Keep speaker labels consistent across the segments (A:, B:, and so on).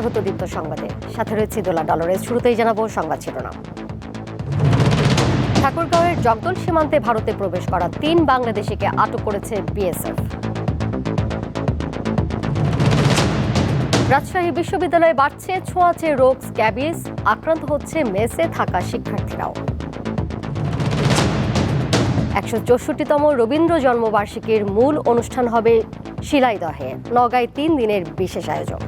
A: স্বাগত দীপ্ত সংবাদে। সাথে রয়েছে দোলা ডলরের শুরুতেই জানাব সংবাদ শিরোনাম। ঠাকুরগাঁওয়ের জগদল সীমান্তে ভারতে প্রবেশ করা তিন বাংলাদেশিকে আটক করেছে বিএসএফ। রাজশাহী বিশ্ববিদ্যালয়ে বাড়ছে ছোঁয়াচে রোগ স্ক্যাবিস আক্রান্ত হচ্ছে মেসে থাকা শিক্ষার্থীরাও। একশো চৌষট্টিতম রবীন্দ্র জন্মবার্ষিকীর মূল অনুষ্ঠান হবে শিলাইদহে, নগায় তিন দিনের বিশেষ আয়োজন।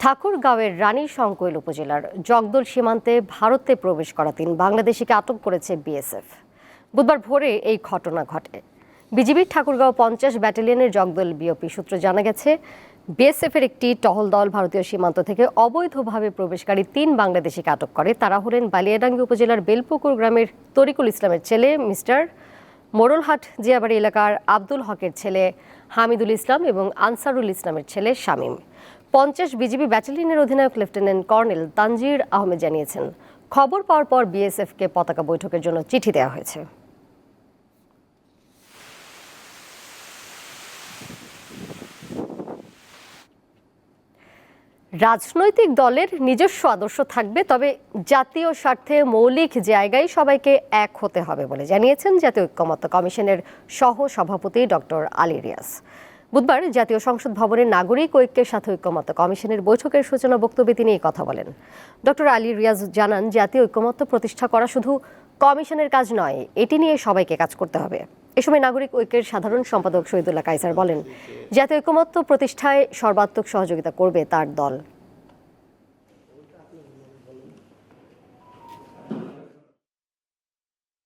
A: ঠাকুরগাঁওয়ের রানী সংকৈল উপজেলার জগদল সীমান্তে ভারতে প্রবেশ করা তিন বাংলাদেশিকে আটক করেছে বিএসএফ। বুধবার ভোরে এই ঘটনা ঘটে। বিজিবির ঠাকুরগাঁও পঞ্চাশ ব্যাটালিয়নের জগদল বিওপি সূত্র জানা গেছে, বিএসএফের একটি টহল দল ভারতীয় সীমান্ত থেকে অবৈধভাবে প্রবেশকারী তিন বাংলাদেশিকে আটক করে। তারা হলেন বালিয়াডাঙ্গি উপজেলার বেলপুকুর গ্রামের তরিকুল ইসলামের ছেলে মিস্টার মোড়লহাট জিয়াবাড়ি এলাকার আব্দুল হকের ছেলে হামিদুল ইসলাম এবং আনসারুল ইসলামের ছেলে শামীম। পঞ্চাশ বিজিবি ব্যাটালিয়নের অধিনায়ক লেফটেন্যান্ট কর্নেল তানজির আহমেদ জানিয়েছেন, খবর পাওয়ার পর বিএসএফকে পতাকা বৈঠকের জন্য চিঠি দেওয়া হয়েছে। রাজনৈতিক দলের নিজস্ব আদর্শ থাকবে, তবে জাতীয় স্বার্থে মৌলিক জায়গায় সবাইকে এক হতে হবে বলে জানিয়েছেন জাতীয় ঐক্যমত্য কমিশনের সহ সভাপতি ডক্টর আলী রিয়াজ। বুধবার জাতীয় সংসদ ভবনের নাগরিক ঐক্যের সাথে ঐক্যমত্য কমিশনের বৈঠকের সূচনা বক্তব্যে তিনি এই কথা বলেন। ডক্টর আলী রিয়াজ জানান, জাতীয় ঐক্যমত্য প্রতিষ্ঠা করা শুধু কমিশনের কাজ নয়, এটি নিয়ে সবাইকে কাজ করতে হবে। এ সময় নাগরিক ঐক্যের সাধারণ সম্পাদক শহীদুল্লাহ কাইসার বলেন, জাতীয় ঐক্যমত্য প্রতিষ্ঠায় সর্বাত্মক সহযোগিতা করবে তার দল।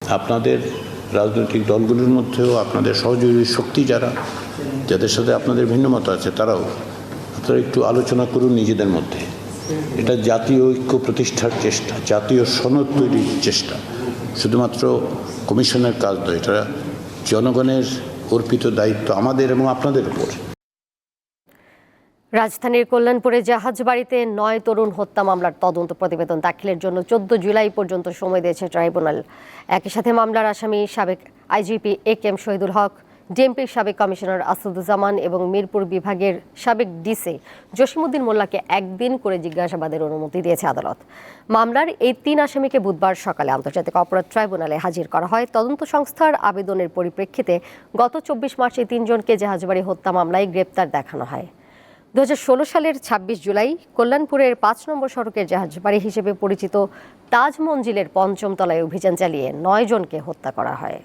B: আপনাদের রাজনৈতিক দলগুলির মধ্যেও আপনাদের সহযোগী শক্তি যারা যাদের সাথে আপনাদের ভিন্ন মত আছে, তারাও আপনারা একটু আলোচনা করুন নিজেদের মধ্যে। এটা জাতীয় ঐক্য প্রতিষ্ঠার চেষ্টা, জাতীয় সনদ তৈরির চেষ্টা। শুধুমাত্র কমিশনের কাজ নয়, এটা জনগণের অর্পিত দায়িত্ব আমাদের এবং আপনাদের উপর।
A: রাজধানীর কল্যাণপুরে জাহাজ বাড়িতে নয় তরুণ হত্যা মামলার তদন্ত প্রতিবেদন দাখিলের জন্য চোদ্দ জুলাই পর্যন্ত সময় দিয়েছে ট্রাইব্যুনাল। একই সাথে মামলার আসামি সাবেক IGP A K M Shahidul Haque ডিএমপির সাবেক কমিশনার আসাদুজ্জামান এবং মিরপুর বিভাগের সাবেক ডিসি জসিমুদ্দিন মোল্লাকে একদিন করে জিজ্ঞাসাবাদের অনুমতি দিয়েছে আদালত। মামলার এই তিন আসামিকে বুধবার সকালে আন্তর্জাতিক অপরাধ ট্রাইব্যুনালে হাজির করা হয়। তদন্ত সংস্থার আবেদনের পরিপ্রেক্ষিতে গত চব্বিশ মার্চ তিনজনকে জাহাজবাড়ি হত্যা মামলায় গ্রেপ্তার দেখানো হয়। দু হাজার ষোলো সালের ২৬ জুলাই কল্যাণপুরের পাঁচ নম্বর সড়কের জাহাজবাড়ি হিসেবে পরিচিত তাজ মঞ্জিলের পঞ্চম তলায় অভিযান চালিয়ে নয় জনকে হত্যা করা হয়।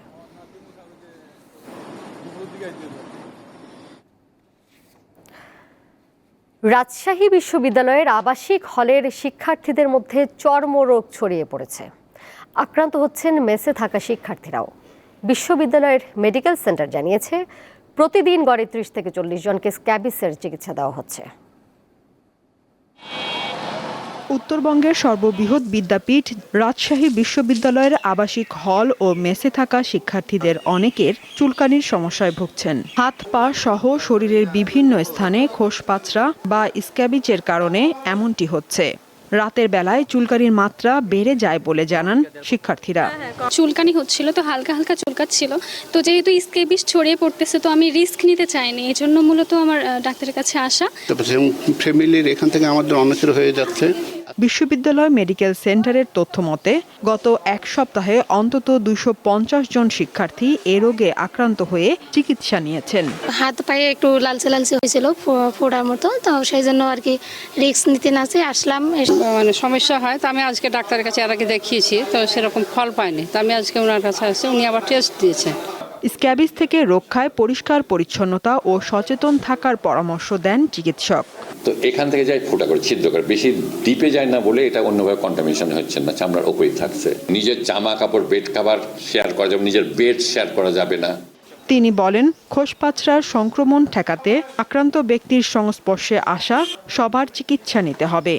A: রাজশাহী বিশ্ববিদ্যালয়ের আবাসিক হলের শিক্ষার্থীদের মধ্যে চর্মরোগ ছড়িয়ে পড়েছে। আক্রান্ত হচ্ছেন মেসে থাকা শিক্ষার্থীরাও। বিশ্ববিদ্যালয়ের মেডিকেল সেন্টার জানিয়েছে, প্রতিদিন গড়ে ত্রিশ থেকে চল্লিশ জনকে স্ক্যাবিসের চিকিৎসা দেওয়া হচ্ছে।
C: উত্তরবঙ্গের সর্ববৃহৎ বিদ্যাপীঠ রাজশাহী বিশ্ববিদ্যালয়ের আবাসিক হল ও মেসে থাকা শিক্ষার্থীদের অনেকের চুলকানির সমস্যায় ভুগছেন। হাত পা সহ শরীরের বিভিন্ন স্থানে খোসপাচড়া বা স্ক্যাবিচের কারণে এমনটি হচ্ছে। রাতের বেলায় চুলকানির মাত্রা বেড়ে যায় বলে জানান শিক্ষার্থীরা।
D: চুলকানি হচ্ছিল তো হালকা হালকা চুলকাচ্ছিল। তো যেহেতু স্কেবিস ছড়িয়ে পড়তেছে তো আমি রিস্ক নিতে চাইনি। এই জন্য মূলত আমার ডাক্তারের কাছে আসা।
E: ফ্যামিলির এখান থেকে আমাদের অনেকের হয়ে যাচ্ছে।
C: বিশ্ববিদ্যালয় মেডিকেল সেন্টারের তথ্য মতে গত এক সপ্তাহে অন্তত দুইশো জন শিক্ষার্থী এ রোগে আক্রান্ত হয়ে চিকিৎসা নিয়েছেন।
F: হাত পায়ে একটু লালচে লালচে হয়েছিল ফোড়ার মতো তো সেই জন্য আর কি রিস্ক নিতে না আসলাম।
G: মানে সমস্যা হয় তো আমি আজকে ডাক্তারের কাছে এর আগে দেখিয়েছি তো সেরকম ফল পাইনি। তো আমি আজকে ওনার কাছে আসছি উনি আবার টেস্ট দিয়েছেন।
C: স্ক্যাবিস থেকে রক্ষায় পরিষ্কার পরিচ্ছন্নতা ও সচেতন থাকার পরামর্শ দেন চিকিৎসক।
H: তো এখান থেকে যাই ফুটা করে ছিদ্র করে। বেশি ডিপে যায় না বলে এটা অন্যভাবে কন্টামিনেশন হচ্ছে না চামড়ার ওপরেই থাকছে। নিজের জামা কাপড় বেড কাভার শেয়ার করা যাবে নিজের বেড শেয়ার করা যাবে না।
C: তিনি বলেন খোসপাচড়ার সংক্রমণ ঠেকাতে আক্রান্ত ব্যক্তির সংস্পর্শে আসা সবার চিকিৎসা নিতে হবে।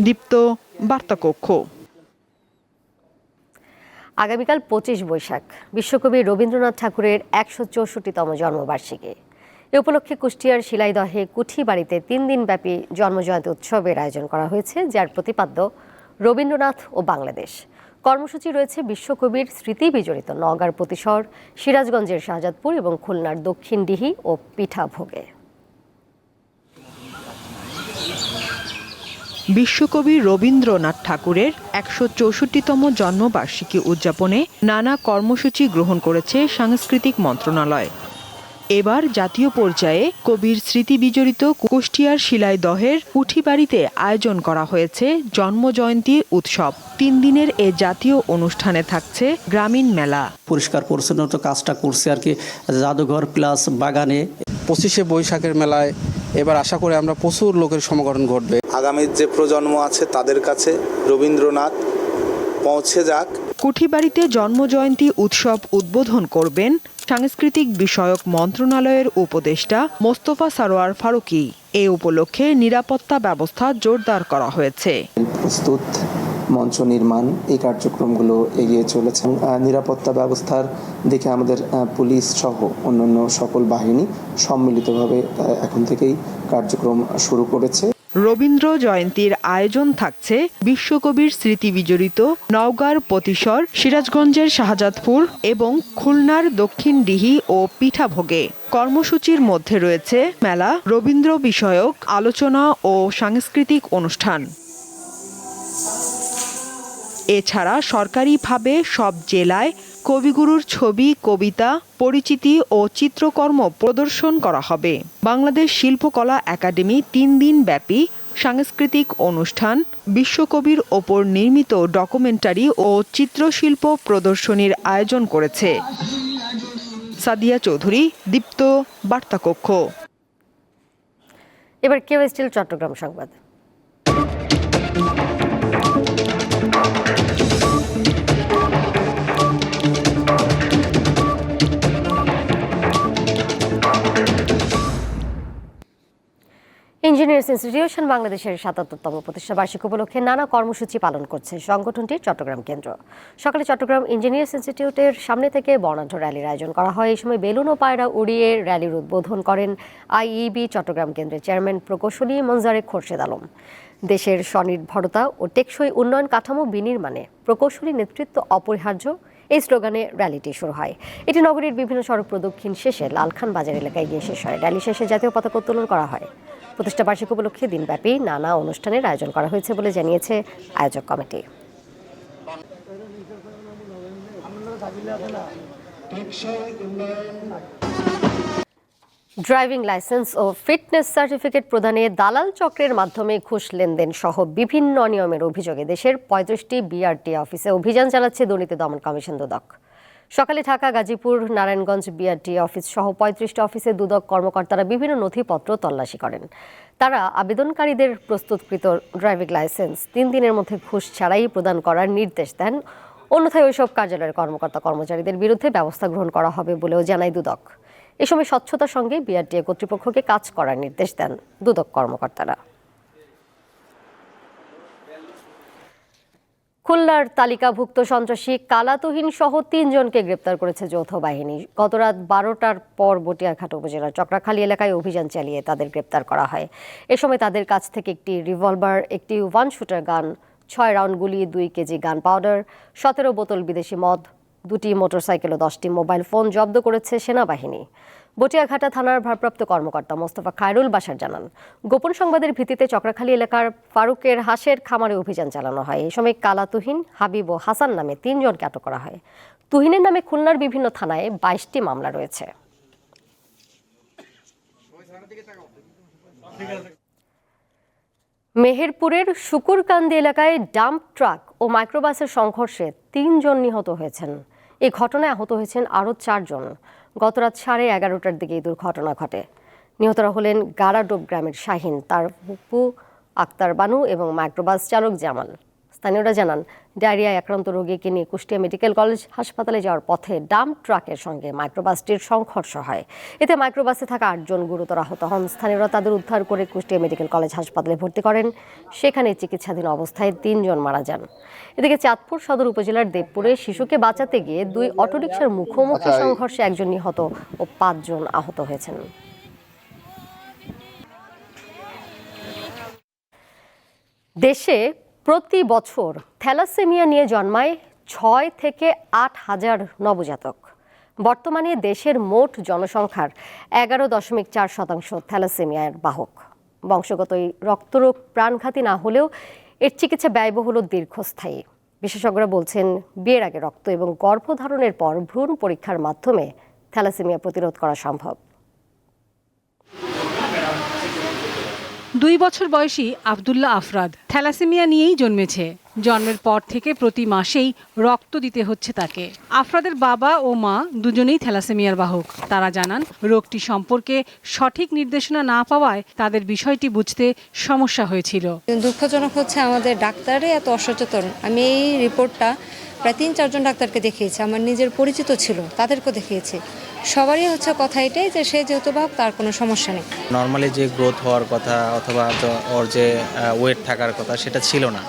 C: দীপ্ত বার্তাকক্ষ।
A: আগামীকাল পঁচিশ বৈশাখ। বিশ্বকবি রবীন্দ্রনাথ ঠাকুরের একশো চৌষট্টিতম জন্মবার্ষিকী। এ উপলক্ষে কুষ্টিয়ার শিলাইদহে কুঠি বাড়িতে তিন দিনব্যাপী জন্মজয়ন্তী উৎসবের আয়োজন করা হয়েছে, যার প্রতিপাদ্য রবীন্দ্রনাথ ও বাংলাদেশ। কর্মসূচি রয়েছে বিশ্বকবির স্মৃতি বিজড়িত নওগাঁর প্রতিশর সিরাজগঞ্জের শাহজাদপুর এবং খুলনার দক্ষিণ ডিহি ও পিঠাভোগে।
C: বিশ্বকবি রবীন্দ্রনাথ ঠাকুরের একশো চৌষট্টিতম জন্মবার্ষিকী উদযাপনে নানা কর্মসূচি গ্রহণ করেছে সাংস্কৃতিক মন্ত্রণালয়। এবার জাতীয় পর্যায়ে কবির স্মৃতি বিজড়িত কুষ্টিয়ার শিলাইদহের উঠিবাড়িতে আয়োজন করা হয়েছে জন্মজয়ন্তী উৎসব। তিন দিনের এ জাতীয় অনুষ্ঠানে থাকছে গ্রামীণ মেলা।
I: পরিষ্কার পরিচ্ছন্নতা কাজটা করছে আর কি, জাদুঘর প্লাস বাগানে।
J: পঁচিশে বৈশাখের মেলায় এবার আশা করে আমরা প্রচুর লোকের সমাগম ঘটবে।
K: আগামী যে প্রজন্ম আছে তাদের কাছে রবীন্দ্রনাথ পৌঁছে যাক।
C: কুঠিবাড়িতে জন্মজয়ন্তী উৎসব উদ্বোধন করবেন সাংস্কৃতিক বিষয়ক মন্ত্রণালয়ের উপদেষ্টা মোস্তফা সারোয়ার ফারুকী। এ উপলক্ষে নিরাপত্তা ব্যবস্থা জোরদার করা হয়েছে।
L: প্রস্তুত মঞ্চ নির্মাণ এই কার্যক্রমগুলো এগিয়ে চলেছে নিরাপত্তা ব্যবস্থার দিকে আমাদের পুলিশ সহ অন্যান্য সকল বাহিনী সম্মিলিতভাবে এখন থেকেই কার্যক্রম শুরু করেছে।
C: রবীন্দ্র জয়ন্তীর আয়োজন থাকছে বিশ্বকবির স্মৃতি বিজড়িত নওগাঁর পতিশর সিরাজগঞ্জের শাহজাদপুর এবং খুলনার দক্ষিণ ডিহি ও পিঠাভোগে। কর্মসূচির মধ্যে রয়েছে মেলা, রবীন্দ্র বিষয়ক, আলোচনা ও সাংস্কৃতিক অনুষ্ঠান। এছাড়া সরকারিভাবে সব জেলায় কবিগুরুর ছবি, কবিতা, পরিচিতি ও চিত্রকর্ম প্রদর্শন করা হবে। বাংলাদেশ শিল্পকলা একাডেমি তিন দিন ব্যাপী সাংস্কৃতিক অনুষ্ঠান, বিশ্বকবির ওপর নির্মিত ডকুমেন্টারি ও চিত্রশিল্প প্রদর্শনীর আয়োজন করেছে। সাদিয়া চৌধুরী, দীপ্ত বার্তাকক্ষ।
A: এবার কেউ চট্টগ্রাম সংবাদ। ইঞ্জিনিয়ার্স ইনস্টিটিউশন বাংলাদেশের সাতাত্তরতম প্রতিষ্ঠা বার্ষিক উপলক্ষে নানা কর্মসূচি পালন করছে সংগঠনটির চট্টগ্রাম কেন্দ্র। সকালে চট্টগ্রাম ইঞ্জিনিয়ার্স ইনস্টিটিউটের সামনে থেকে বর্ণাঢ্য র্যালির আয়োজন করা হয়। এই সময় বেলুন ও পায়রা উড়িয়ে র্যালির উদ্বোধন করেন আইইবি চট্টগ্রাম কেন্দ্রের চেয়ারম্যান প্রকৌশলী মঞ্জারে খোরশেদ আলম। দেশের স্বনির্ভরতা ও টেকসই উন্নয়ন কাঠামো বিনির্মাণে প্রকৌশলী নেতৃত্ব অপরিহার্য, এই স্লোগানে র্যালিটি শুরু হয়। এটি নগরীর বিভিন্ন সড়ক প্রদক্ষিণ শেষে লালখান বাজার এলাকায় গিয়ে শেষ হয়। র্যালি শেষে জাতীয় পতাকা উত্তোলন করা হয়। প্রতিষ্ঠা বার্ষিক উপলক্ষে দিনব্যাপী নানা অনুষ্ঠানের আয়োজন করা হয়েছে বলে জানিয়েছে আয়োজক কমিটি। ড্রাইভিং লাইসেন্স ও ফিটনেস সার্টিফিকেট প্রদানে দালাল চক্রের মাধ্যমে ঘুষ লেনদেন সহ বিভিন্ন অনিয়মের অভিযোগে দেশের পঁয়ত্রিশটি বিআরটি অফিসে অভিযান চালাচ্ছে দুর্নীতি দমন কমিশন দুদক। সকালে ঢাকা, গাজীপুর, নারায়ণগঞ্জ, বিআরটি অফিস সহ পঁয়ত্রিশটি অফিসে দুদক কর্মকর্তারা বিভিন্ন নথিপত্র তল্লাশি করেন। তারা আবেদনকারীদের প্রস্তুতকৃত ড্রাইভিং লাইসেন্স তিন দিনের মধ্যে ঘুষ ছাড়াই প্রদান করার নির্দেশ দেন। অন্যথায় ওইসব কার্যালয়ের কর্মকর্তা কর্মচারীদের বিরুদ্ধে ব্যবস্থা গ্রহণ করা হবে বলেও জানায় দুদক। এ সময় স্বচ্ছতার সঙ্গে বিআরটিএ কর্তৃপক্ষকে কাজ করার নির্দেশ দেন দুদক কর্মকর্তারা। খুলনার তালিকাভুক্ত সন্ত্রাসী কালাতুহিন সহ তিনজনকে গ্রেপ্তার করেছে যৌথ বাহিনী। গতরাত বারোটার পর বটিয়াঘাট উপজেলার চক্রাখালী এলাকায় অভিযান চালিয়ে তাদের গ্রেপ্তার করা হয়। এ সময় তাদের কাছ থেকে একটি রিভলভার, একটি ওয়ান শুটার গান, ছয় রাউন্ড গুলি, দুই কেজি গান পাউডার, সতেরো বোতল বিদেশি মদ, দুটি মোটরসাইকেল ও দশটি মোবাইল ফোন জব্দ করেছে সেনাবাহিনী। বটিয়াঘাটা থানার ভারপ্রাপ্ত কর্মকর্তা মোস্তফা খায়রুল বাসার জানান, গোপন সংবাদের ভিত্তিতে চক্রাখালী এলাকার ফারুকের হাঁসের খামারে অভিযান চালানো হয়। এই সময় কালা তুহিন, হাবিব ও হাসান নামে তিনজনকে আটক করা হয়। তুহিনের নামে খুলনার বিভিন্ন থানায় বাইশটি মামলা রয়েছে। মেহেরপুরের শুকুরকান্দি এলাকায় ডাম্প ট্রাক ও মাইক্রোবাসের সংঘর্ষে তিনজন নিহত হয়েছেন। এই ঘটনায় আহত হয়েছেন আরও চারজন। গতরাত সাড়ে এগারোটার দিকে এই দুর্ঘটনা ঘটে। নিহতরা হলেন গারাডোব গ্রামের শাহিন, তার হুপু আক্তার বানু এবং মাইক্রোবাস চালক জামাল। স্থানীয়রা জানান ডায়রিয়ায় আক্রান্ত রোগীকে নিয়ে কুষ্টিয়া মেডিকেল কলেজ হাসপাতালে যাওয়ার পথে ডাম্প ট্রাকের সঙ্গে মাইক্রোবাসটির সংঘর্ষ হয়। এতে মাইক্রোবাসে থাকা আটজন গুরুতর আহত হন। স্থানীয়রা তাদের উদ্ধার করে কুষ্টিয়া মেডিকেল কলেজ হাসপাতালে ভর্তি করেন। সেখানে চিকিৎসাধীন অবস্থায় তিনজন মারা যান। এদিকে চাঁদপুর সদর উপজেলার দেবপুরে শিশুকে বাঁচাতে গিয়ে দুই অটোরিকশার মুখোমুখি সংঘর্ষে একজন নিহত ও পাঁচজন আহত হয়েছেন। দেশে প্রতি বছর থ্যালাসেমিয়া নিয়ে জন্মায় ছয় থেকে আট হাজার নবজাতক। বর্তমানে দেশের মোট জনসংখ্যার এগারো দশমিক চার শতাংশ থ্যালাসেমিয়ার বাহক। বংশগত এই রক্তরোগ প্রাণঘাতী না হলেও এর চিকিৎসা ব্যয়বহুল দীর্ঘস্থায়ী। বিশেষজ্ঞরা বলছেন, বিয়ের আগে রক্ত এবং গর্ভধারণের পর ভ্রূণ পরীক্ষার মাধ্যমে থ্যালাসেমিয়া প্রতিরোধ করা সম্ভব।
M: দুই বছর বয়সী আবদুল্লাহ আফরাদ থ্যালাসেমিয়া নিয়েই জন্মেছে। জন্মের পর থেকে প্রতি মাসেই রক্ত দিতে হচ্ছে তাকে। আফরাদের বাবা ও মা দুজনেই থ্যালাসেমিয়ার বাহক। তারা জানান, রোগটি সম্পর্কে সঠিক নির্দেশনা না পাওয়ায় তাদের বিষয়টি বুঝতে সমস্যা হয়েছিল।
N: দুঃখজনক হচ্ছে আমাদের ডাক্তারে এত অসচেতন। আমি এই রিপোর্টটা প্রায় তিন, চারজন ডাক্তারকে দেখিয়েছে, আমার নিজের পরিচিত ছিল তাদেরকে দেখিয়েছি। সবারই হচ্ছে কথা এটাই যে সে যেহেতু ভাব তার কোনো সমস্যা নেই।
O: নর্মালি যে গ্রোথ হওয়ার কথা অথবা ওর যে ওয়েট থাকার কথা সেটা ছিল না।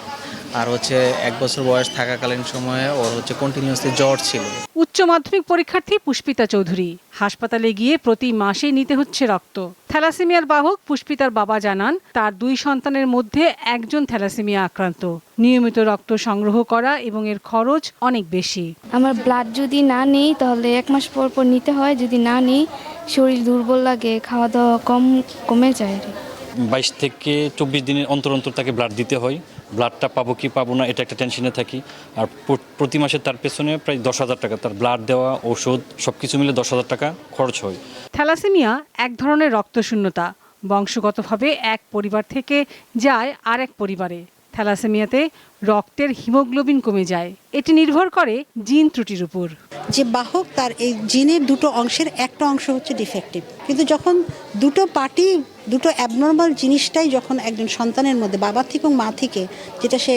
O: আর হচ্ছে এক বছর বয়স থাকাকালীন সময়ে ওর হচ্ছে কন্টিনিউয়াসলি জ্বর ছিল।
M: উচ্চ মাধ্যমিক পরীক্ষার্থী পুষ্পিতা চৌধুরী। হাসপাতালে গিয়ে প্রতি মাসেই নিতে হচ্ছে রক্ত। থ্যালাসেমিয়ার বাহক পুষ্পিতার বাবা জানান তার দুই সন্তানের মধ্যে একজন থ্যালাসেমিয়া আক্রান্ত। নিয়মিত রক্ত সংগ্রহ করা এবং এর খরচ অনেক বেশি।
P: আমার ব্লাড যদি না নেই তাহলে এক মাস পর পর নিতে হয়। যদি না নেই শরীর দুর্বল লাগে খাওয়া দাওয়া কম কমে যায়
Q: বাইশ থেকে চব্বিশ দিনের অন্তর অন্তর তাকে ব্লাড দিতে হয়। ব্লাডটা পাবো কি পাবো না, এটা একটা টেনশনে থাকি। আর প্রতি মাসে তার পেছনে প্রায় দশ হাজার টাকা, তার ব্লাড দেওয়া, ওষুধ সব কিছু মিলে দশ হাজার টাকা খরচ হয়।
M: থ্যালাসেমিয়া এক ধরনের রক্তশূন্যতা। বংশগতভাবে এক পরিবার থেকে যায় আরেক পরিবারে। থ্যালাসেমিয়াতে রক্তের হিমোগ্লোবিন কমে যায়। এটি নির্ভর করে জিন ত্রুটির উপর।
R: যে বাহক, তার এই জিনের দুটো অংশের একটা অংশ হচ্ছে ডিফেক্টিভ। কিন্তু যখন দুটো পার্টি, দুটো অ্যাবনর্মাল জিনিসটাই যখন একজন সন্তানের মধ্যে, বাবা থেকে এবং মা থেকে, যেটা সে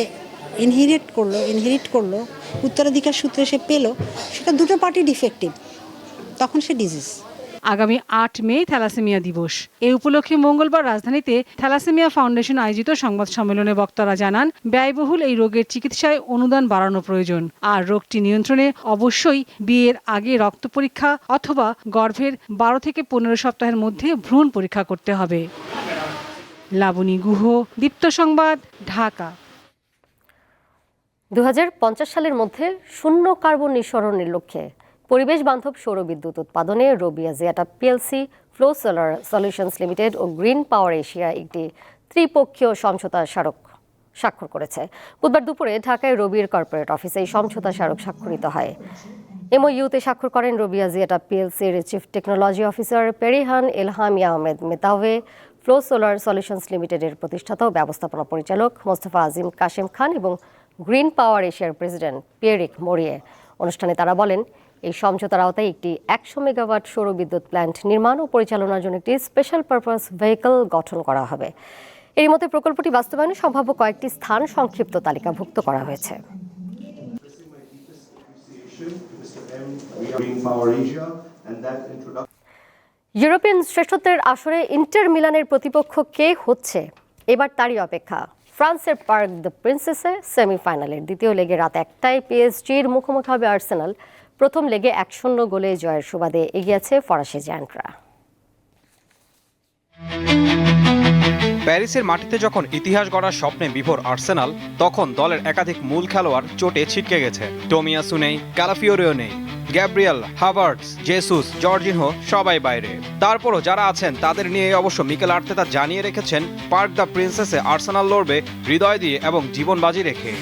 R: ইনহেরিট করল ইনহেরিট করল, উত্তরাধিকার সূত্রে সে পেল, সেটা দুটো পার্টি ডিফেক্টিভ। তখন সে ডিজিজ
M: আগামী আট মে থ্যালাসেমিয়া দিবস। এই উপলক্ষে মঙ্গলবার রাজধানীতে থ্যালাসেমিয়া ফাউন্ডেশন আয়োজিত সংবাদ সম্মেলনে বক্তারা জানান, ব্যয়বহুল এই রোগের চিকিৎসায় অনুদান বাড়ানো প্রয়োজন আর রোগটি নিয়ন্ত্রণে অবশ্যই বিয়ের আগে রক্ত পরীক্ষা অথবা গর্ভের বারো থেকে পনেরো সপ্তাহের মধ্যে ভ্রূণ পরীক্ষা করতে হবে। লাবণী গুহ, দীপ্ত সংবাদ, ঢাকা।
A: দু হাজার পঞ্চাশ সালের মধ্যে শূন্য কার্বন নিঃসরণের লক্ষ্যে পরিবেশ বান্ধব সৌর বিদ্যুৎ উৎপাদনে Robi Axiata PLC, Flow Solar Solutions Limited ও গ্রিন পাওয়ার এশিয়া একটি ত্রিপক্ষীয় সমঝোতা স্মারক স্বাক্ষর করেছে। বুধবার দুপুরে ঢাকায় রবির কর্পোরেট অফিসে এই সমঝোতা স্মারক স্বাক্ষরিত হয়। এমওইউতে স্বাক্ষর করেন Robi Axiata পিএলসির chief technology officer Perihan Elhami Ahmed Metawea, Flow Solar Solutions লিমিটেডের প্রতিষ্ঠাতা ও ব্যবস্থাপনা পরিচালক মোস্তফা আজিম কাশেম খান এবং গ্রিন পাওয়ার এশিয়ার প্রেসিডেন্ট পিয়েরিক মরিয়ে। অনুষ্ঠানে তারা বলেন এই সমঝোতার আওতায় একটি একশো মেগাওয়াট সৌর বিদ্যুৎ প্ল্যান্ট নির্মাণ ও পরিচালনার জন্য একটি স্পেশাল পারপাস ভেহিকল গঠন করা হবে। এর মধ্যে প্রকল্পটি বাস্তবায়নে সম্ভাব্য কয়েকটি স্থান সংক্ষিপ্ত তালিকাভুক্ত করা হয়েছে। ইউরোপিয়ান শ্রেষ্ঠত্বের আসরে ইন্টার মিলানের প্রতিপক্ষ কে হচ্ছে? এবার তারই অপেক্ষা। ফ্রান্সের পার্ক দ্য প্রিন্সেসে সেমিফাইনালের দ্বিতীয় লেগে রাত একটায় পিএসজির মুখোমুখি হবে আর্সেনাল। প্রথম লেগে এক শূন্য গোলে জয়ের সুবাদে এগিয়েছে ফরাসি জায়ান্টরা।
S: প্যারিসের মাটিতে যখন ইতিহাস গড়ার স্বপ্নে বিভোর আর্সেনাল, তখন দলের একাধিক মূল খেলোয়াড় চোটে ছিটকে গেছে। টোমিয়াসু নেই, ক্যালাফিওরিও নেই, গ্যাব্রিয়েল হাভার্টস জেসুস, জর্জিনহো সবাই বাইরে। তারপরও যারা আছেন, তাদের নিয়ে অবশ্য মিকেল আর্তেতা জানিয়ে রেখেছেন, পার্ক দ্য প্রিন্সেসে আর্সেনাল লড়বে হৃদয় দিয়ে এবং জীবন বাজি রেখে।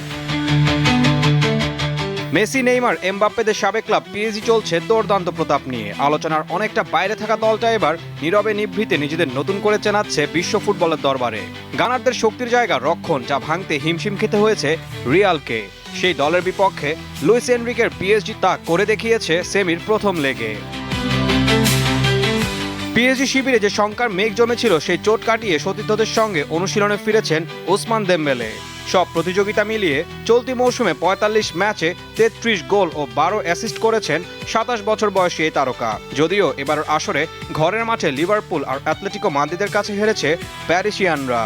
S: মেসি, নেইমার, এমবাপ্পেদের সাবেক ক্লাব পিএসজি চলছে দুর্দান্ত প্রতাপ নিয়ে। আলোচনার অনেকটা বাইরে থাকা দলটা এবার নীরবে নিভৃতে নিজেদের নতুন করে চেনাচ্ছে বিশ্ব ফুটবলের দরবারে। গানারদের শক্তির জায়গা রক্ষণ যা ভাঙতে হিমশিম খেতে হয়েছে রিয়ালকে। সেই দলের বিপক্ষে লুইস এনরিকের পিএসজি তা করে দেখিয়েছে সেমির প্রথম লেগে। পিএসজি শিবিরে যে শঙ্কার মেঘ জমেছিল, সেই চোট কাটিয়ে সতীর্থদের সঙ্গে অনুশীলনে ফিরেছেন ওসমান দেম্বেলে। সব প্রতিযোগিতা মিলিয়ে চলতি মৌসুমে পঁয়তাল্লিশ ম্যাচে তেত্রিশ গোল ও বারো অ্যাসিস্ট করেছেন সাতাশ বছর বয়সী এই তারকা। যদিও এবার আসরে ঘরের মাঠে লিভারপুল আর অ্যাথলেটিকো মাদ্রিদের কাছে হেরেছে প্যারিসিয়ানরা।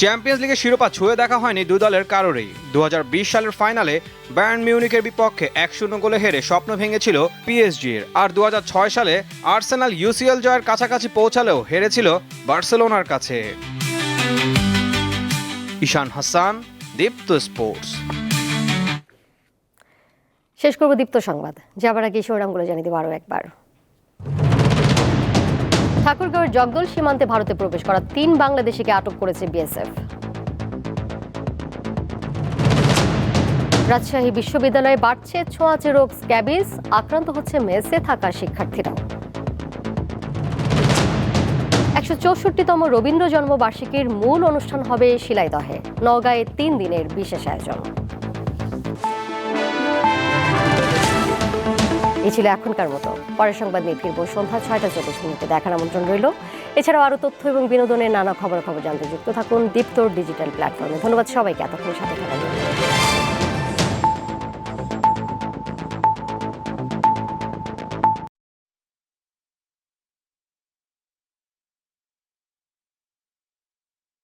S: চ্যাম্পিয়ন্স লিগের শিরোপা ছুঁয়ে দেখা হয়নি দুই দলের কারোরই। দু হাজার বিশ সালের ফাইনালে বায়ার্ন মিউনিকের বিপক্ষে এক শূন্য গোলে হেরে স্বপ্ন ভেঙেছিল পিএসজির। আর দু হাজার ছয় সালে আর্সেনাল ইউসিএল জয়ের কাছাকাছি পৌঁছালেও হেরেছিল বার্সেলোনার কাছে। ঈশান হাসান, দীপ্ত স্পোর্টস।
A: শেষ করব দীপ্ত সংবাদ। যাবার আগে শিরোনামগুলো জানিয়ে দেবো আরও একবার। ঠাকুরগাঁওয়ের জগদল সীমান্তে ভারতে প্রবেশ করা তিন বাংলাদেশিকে আটক করেছে বিএসএফ। রাজশাহী বিশ্ববিদ্যালয়ে বাড়ছে ছোঁয়াচে রোগ স্ক্যাবিস আক্রান্ত হচ্ছে মেসে থাকা শিক্ষার্থীরাও। একশো চৌষট্টিতম রবীন্দ্র জন্মবার্ষিকীর মূল অনুষ্ঠান হবে শিলাইদহে। নওগাঁয়ে তিন দিনের বিশেষ আয়োজন। এই ছিল এখনকার মতো। পরের সংবাদ নিয়ে ফিরবো সন্ধ্যা ছয়টা চল্লিশ মিনিটে। দেখার আমন্ত্রণ রইল। এছাড়াও আরও তথ্য এবং বিনোদনের নানা খবর খবর জানতে যুক্ত থাকুন দীপ্তর ডিজিটাল প্ল্যাটফর্মে। ধন্যবাদ সবাইকে। এতক্ষণ সাথে থাকার